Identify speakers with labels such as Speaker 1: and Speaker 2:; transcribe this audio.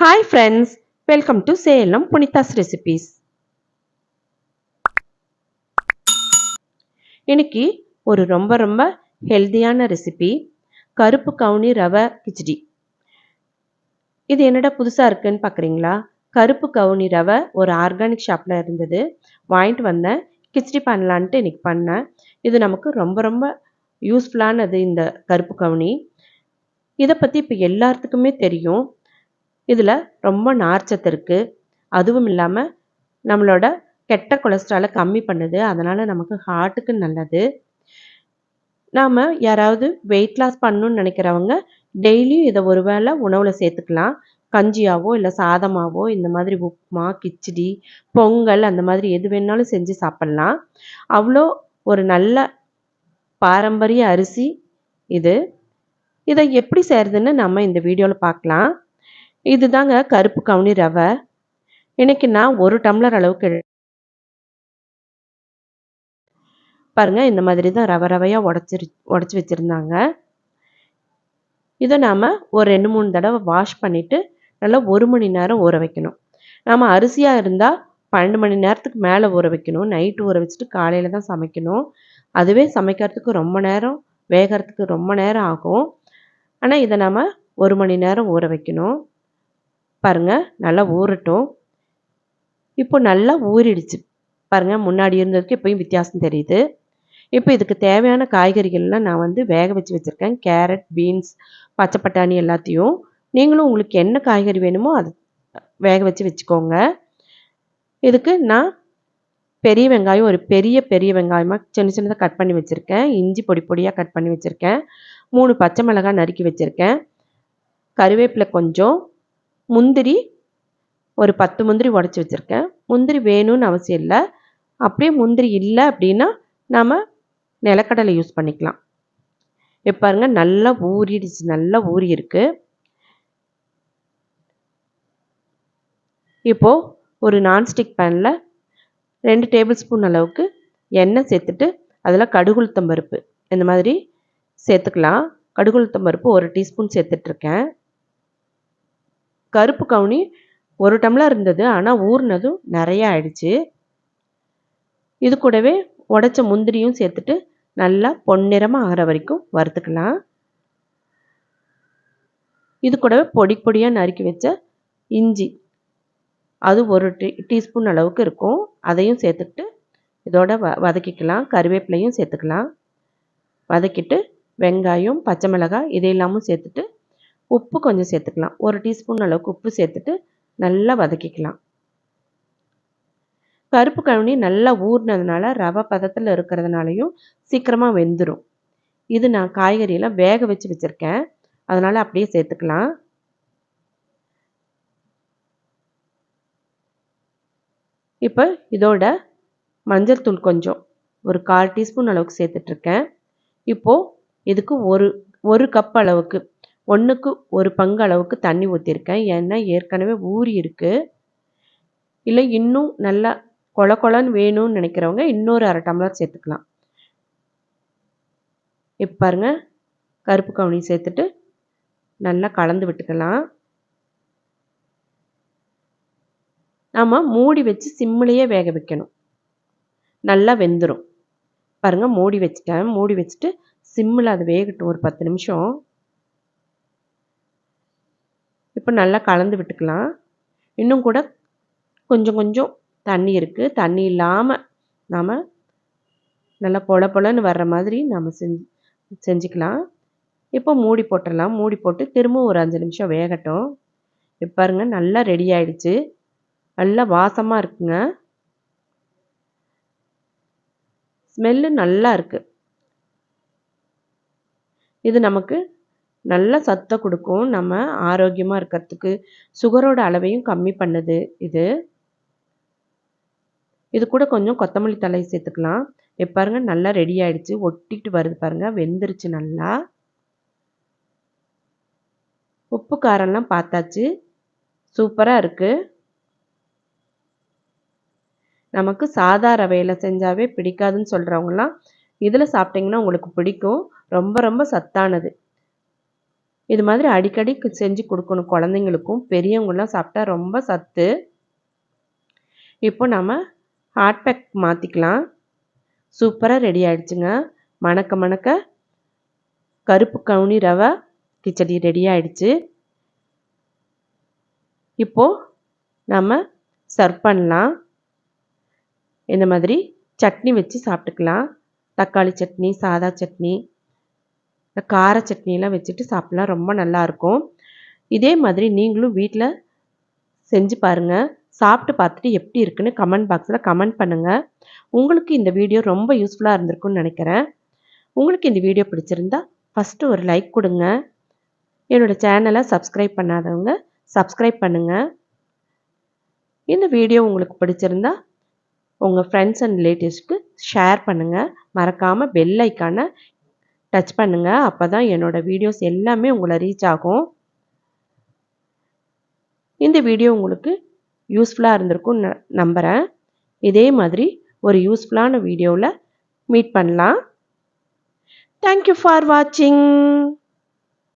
Speaker 1: Hi friends welcome to Salem Punitha's recipes இன்னைக்கு ஒரு ரொம்ப ரொம்ப ஹெல்தியான ரெசிபி கருப்பு கவுனி ரவை கிச்சடி. இது என்னடா புதுசாக இருக்குன்னு பார்க்குறீங்களா கருப்பு கவுனி ரவை ஒரு ஆர்கானிக் ஷாப்பில் இருந்தது. வாங்கிட்டு வந்தேன். கிச்சடி பண்ணலான்ட்டு இன்னைக்கு பண்ணேன். இது நமக்கு ரொம்ப ரொம்ப யூஸ்ஃபுல்லானது இந்த கருப்பு கவுனி. இதை பற்றி இப்போ எல்லாத்துக்குமே தெரியும். இதில் ரொம்ப நார்ச்சத்து இருக்குது அதுவும் இல்லாமல் நம்மளோட கெட்ட கொலஸ்ட்ராலை கம்மி பண்ணுது. அதனால் நமக்கு ஹார்ட்டுக்கு நல்லது. நாம் யாராவது வெயிட் லாஸ் பண்ணணும்னு நினைக்கிறவங்க டெய்லியும் இதை ஒரு வேளை உணவில் சேர்த்துக்கலாம். கஞ்சியாவோ இல்லை சாதமாவோ இந்த மாதிரி உப்புமா கிச்சடி பொங்கல் அந்த மாதிரி எது வேணாலும் செஞ்சு சாப்பிட்லாம். அவ்வளோ ஒரு நல்ல பாரம்பரிய அரிசி இது. இதை எப்படி செய்கிறதுன்னு நம்ம இந்த வீடியோவில் பார்க்கலாம். இதுதாங்க கருப்பு கவுனி ரவை. இன்னைக்கு நான் ஒரு டம்ளர் அளவுக்கு பாருங்க இந்த மாதிரி தான் ரவை ரவையாக உடச்சிரு உடச்சி வச்சுருந்தாங்க. இதை நாம் ஒரு ரெண்டு மூணு தடவை வாஷ் பண்ணிவிட்டு நல்லா ஒரு மணி நேரம் ஊற வைக்கணும். நாம் அரிசியாக இருந்தால் பன்னெண்டு மணி நேரத்துக்கு மேலே ஊற வைக்கணும். நைட்டு ஊற வச்சுட்டு காலையில் தான் சமைக்கணும். அதுவே சமைக்கிறதுக்கு ரொம்ப நேரம் வேகிறதுக்கு ரொம்ப நேரம் ஆகும். ஆனால் இதை நாம் ஒரு மணி நேரம் ஊற வைக்கணும். பாருங்கள் நல்லா ஊறட்டும். இப்போ நல்லா ஊறிடுச்சு. பாருங்கள் முன்னாடி இருந்ததுக்கு இப்போயும் வித்தியாசம் தெரியுது. இப்போ இதுக்கு தேவையான காய்கறிகள்லாம் நான் வந்து வேக வச்சு வச்சுருக்கேன். கேரட் பீன்ஸ் பச்சை பட்டாணி எல்லாத்தையும். நீங்களும் உங்களுக்கு என்ன காய்கறி வேணுமோ அது வேக வச்சு வச்சுக்கோங்க. இதுக்கு நான் பெரிய வெங்காயம் ஒரு பெரிய பெரிய வெங்காயமாக சின்ன சின்னதாக கட் பண்ணி வச்சுருக்கேன். இஞ்சி பொடி பொடியாக கட் பண்ணி வச்சுருக்கேன். மூணு பச்சை மிளகாய் நறுக்கி வச்சுருக்கேன். கருவேப்பிலை கொஞ்சம். முந்திரி ஒரு பத்து முந்திரி உடச்சி வச்சுருக்கேன். முந்திரி வேணும்னு அவசியம் இல்லை. அப்படியே முந்திரி இல்லை அப்படின்னா நாம் நிலக்கடலை யூஸ் பண்ணிக்கலாம். இப்போ பாருங்கள் நல்லா ஊறிடுச்சு நல்லா ஊறி இருக்கு இப்போது ஒரு நான்ஸ்டிக் பேனில் ரெண்டு டேபிள் ஸ்பூன் அளவுக்கு எண்ணெய் சேர்த்துட்டு அதில் கடுகுளுத்தம் பருப்பு இந்த மாதிரி சேர்த்துக்கலாம். கடுகுளுத்தம் பருப்பு ஒரு டீஸ்பூன் சேர்த்துட்ருக்கேன் கருப்பு கவுனி ஒரு டம்ளர் இருந்தது ஆனால் ஊறினதும் நிறைய ஆயிடுச்சு. இது கூடவே உடச்ச முந்திரியும் சேர்த்துட்டு நல்லா பொன்னிறமாக ஆகிற வரைக்கும் வறுத்துக்கலாம். இது கூடவே பொடி பொடியாக நறுக்கி வச்ச இஞ்சி அது ஒரு டீ டீஸ்பூன் அளவுக்கு இருக்கும். அதையும் சேர்த்துட்டு இதோட வ வதக்கிக்கலாம். கருவேப்பிலையும் சேர்த்துக்கலாம். வதக்கிட்டு வெங்காயம் பச்சை மிளகாய் இதையெல்லாமும் சேர்த்துட்டு உப்பு கொஞ்சம் சேர்த்துக்கலாம். ஒரு டீஸ்பூன் அளவுக்கு உப்பு சேர்த்துட்டு நல்லா வதக்கிக்கலாம். கருப்பு கழுனி நல்லா ஊறினதுனால ரவை பதத்தில் இருக்கிறதுனாலையும் சீக்கிரமாக வெந்துடும் இது நான் காய்கறியெல்லாம் வேக வச்சு வச்சுருக்கேன். அதனால் அப்படியே சேர்த்துக்கலாம். இப்போ இதோட மஞ்சள் தூள் கொஞ்சம் ஒரு கால் டீஸ்பூன் அளவுக்கு சேர்த்துட்ருக்கேன் இப்போது இதுக்கு ஒரு ஒரு கப் அளவுக்கு ஒன்றுக்கு ஒரு பங்கு அளவுக்கு தண்ணி ஊற்றிருக்கேன் ஏன்னா ஏற்கனவே ஊறி இருக்குது இல்லை இன்னும் நல்லா கொல கொலன்னு வேணும்னு நினைக்கிறவங்க இன்னொரு அரை டம்ளர் சேர்த்துக்கலாம். இப்போ பாருங்க கருப்பு கவுனி சேர்த்துட்டு நல்லா கலந்து விட்டுக்கலாம். நாம் மூடி வச்சு சிம்மிலேயே வேக வைக்கணும். நல்லா வெந்துடும் பாருங்கள் மூடி வச்சுட்டேன். மூடி வச்சுட்டு சிம்மில் அது வேகட்டும் ஒரு பத்து நிமிஷம். இப்போ நல்லா கலந்து விட்டுக்கலாம். இன்னும் கூட கொஞ்சம் கொஞ்சம் தண்ணி இருக்குது தண்ணி இல்லாமல் நாம் நல்லா பொல பொலன்னு வர்ற மாதிரி நம்ம செஞ்சு செஞ்சுக்கலாம். இப்போ மூடி போட்டுடலாம். மூடி போட்டு திரும்பவும் ஒரு அஞ்சு நிமிஷம் வேகட்டும். இப்போ பாருங்க நல்லா ரெடி ஆயிடுச்சு. நல்லா வாசமாக இருக்குங்க. ஸ்மெல்லு நல்லா இருக்குது இது நமக்கு நல்ல சத்தை கொடுக்கும். நம்ம ஆரோக்கியமாக இருக்கிறதுக்கு சுகரோட அளவையும் கம்மி பண்ணுது இது. இது கூட கொஞ்சம் கொத்தமல்லி தலை சேர்த்துக்கலாம். இப்போ பாருங்க நல்லா ரெடி ஆயிடுச்சு. ஒட்டிட்டு வருது பாருங்க வெந்துருச்சு நல்லா. உப்பு காரம்லாம் பார்த்தாச்சு. சூப்பராக இருக்குது நமக்கு சாதா ரவையில் செஞ்சாவே பிடிக்காதுன்னு சொல்கிறவங்களாம் இதில் சாப்பிட்டிங்கன்னா உங்களுக்கு பிடிக்கும். ரொம்ப ரொம்ப சத்தானது. இது மாதிரி அடிக்கடி செஞ்சு கொடுக்கணும் குழந்தைங்களுக்கும். பெரியவங்களாம் சாப்பிட்டா ரொம்ப சத்து. இப்போ நம்ம ஹாட் பேக் மாற்றிக்கலாம் சூப்பராக ரெடி ஆகிடுச்சுங்க மணக்க மணக்க கருப்பு கவுனி ரவை கிச்சடி ரெடி ஆகிடுச்சு இப்போது நம்ம சர்வ் பண்ணலாம். இந்த மாதிரி சட்னி வச்சு சாப்பிட்டுக்கலாம். தக்காளி சட்னி சாதா சட்னி. கார சட்னியெல்லாம் வச்சுட்டு சாப்பிட்லாம். ரொம்ப நல்லாயிருக்கும். இதே மாதிரி நீங்களும் வீட்டில் செஞ்சு பாருங்கள் சாப்பிட்டு பார்த்துட்டு எப்படி இருக்குன்னு கமெண்ட் பாக்ஸில் கமெண்ட் பண்ணுங்கள் உங்களுக்கு இந்த வீடியோ ரொம்ப யூஸ்ஃபுல்லாக இருந்திருக்குன்னு நினைக்கிறேன். உங்களுக்கு இந்த வீடியோ பிடிச்சிருந்தா ஃபஸ்ட்டு ஒரு லைக் கொடுங்க. என்னோடய சேனலை சப்ஸ்கிரைப் பண்ணாதவங்க சப்ஸ்கிரைப் பண்ணுங்கள் இந்த வீடியோ உங்களுக்கு பிடிச்சிருந்தா உங்கள் ஃப்ரெண்ட்ஸ் அண்ட் ரிலேட்டிவ்ஸ்க்கு ஷேர் பண்ணுங்கள் மறக்காமல் பெல் ஐக்கானை டச் பண்ணுங்கள் அப்போ தான் என்னோடய வீடியோஸ் எல்லாமே உங்களை ரீச் ஆகும். இந்த வீடியோ உங்களுக்கு யூஸ்ஃபுல்லாக இருந்திருக்கும் நம்புகிறேன் இதே மாதிரி ஒரு யூஸ்ஃபுல்லான வீடியோவில் மீட் பண்ணலாம். தேங்க்யூ ஃபார் வாட்சிங்